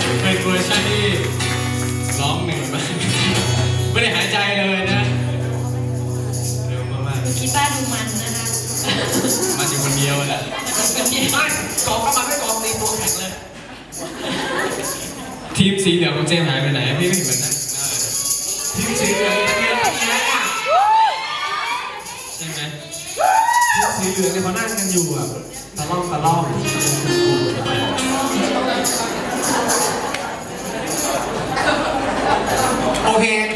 เป็นเป็นเวอร์ชันที่ร้องเหนื่อยมากไม่ได้หายใจเลยนะเร็วมากคิดว่าดูมันนะคะๆมาอยู่คนเดียวแหละไม่กองเข้ามาไม่กองตีตัวแข็งเลย ทีมสีเหลืองของเจมส์หายไปไหนพี่ไม่เห็นมันนั่งหน้าเลยทีมสีเหลืองเนี่ยเนี่ยใช่ไหมทีมสีเหลืองเนี่ยเขานั่งกันอยู่อะตะล่อมตะล่อม โอ